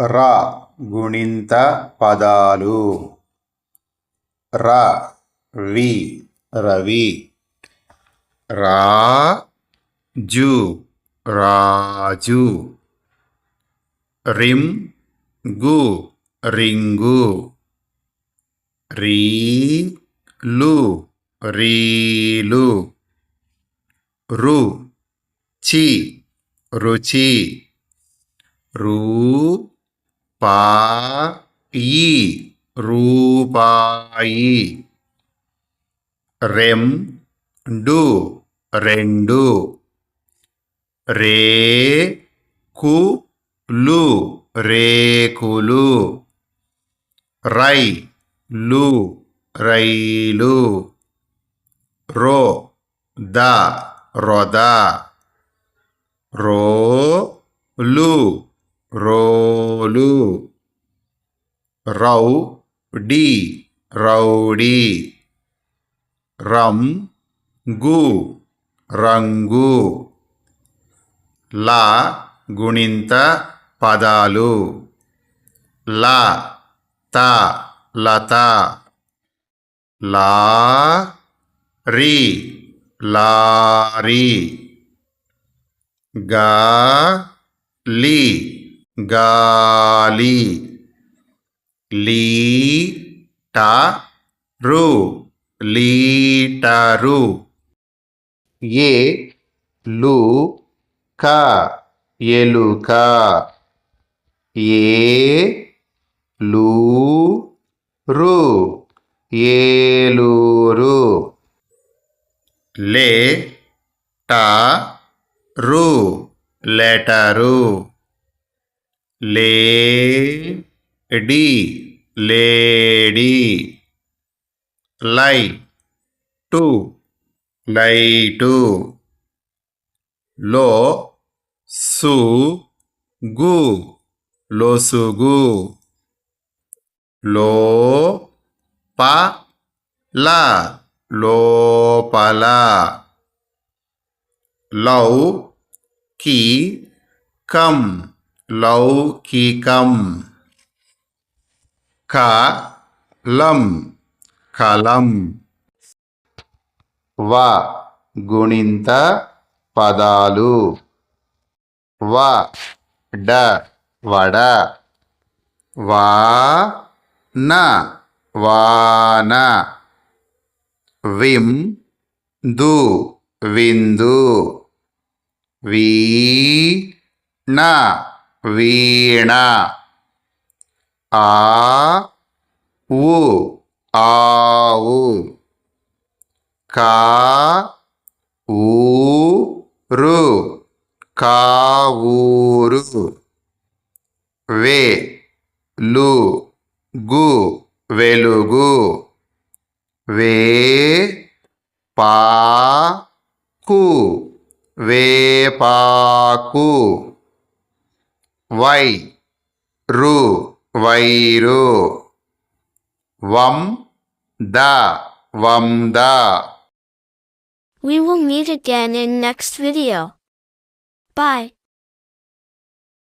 ర గుణింత పదాలు. ర వి రవి. రా జు రాజు. రిం గు రింగు. Reel reel. రు చి రుచి. రూ రూపాయి రూపాయి రెండు. రెండు రేకులు. రేకులు రైలు రైలు. రో ద రొద. రోలు. రోలు రౌడీ. రౌడీ రంగు రంగు. లా గుణింత పదాలు. లా త లత. లా రి గా లీ. గాలి. లీటరు. లీటరు. ఏ లు క. ఎలుక. ఏ లూ రు. Eluru. Letter. Letter. Lady lady light light లో సు గు లొసుగు లో ప ల లోపల లౌ కి కం లౌకికం. కలం. కలం. వ. గుణింత పదాలు. వ. డ. వడ. వా. న. వాన. విం. దు. విందు. వీణ. ఆ ఉ ఆవు కా ఊరు కావూరు వే లు గు వెలుగు. వే పాకు వేపాకు వై రు వైరు వం ద వంద We will meet again in next video. Bye.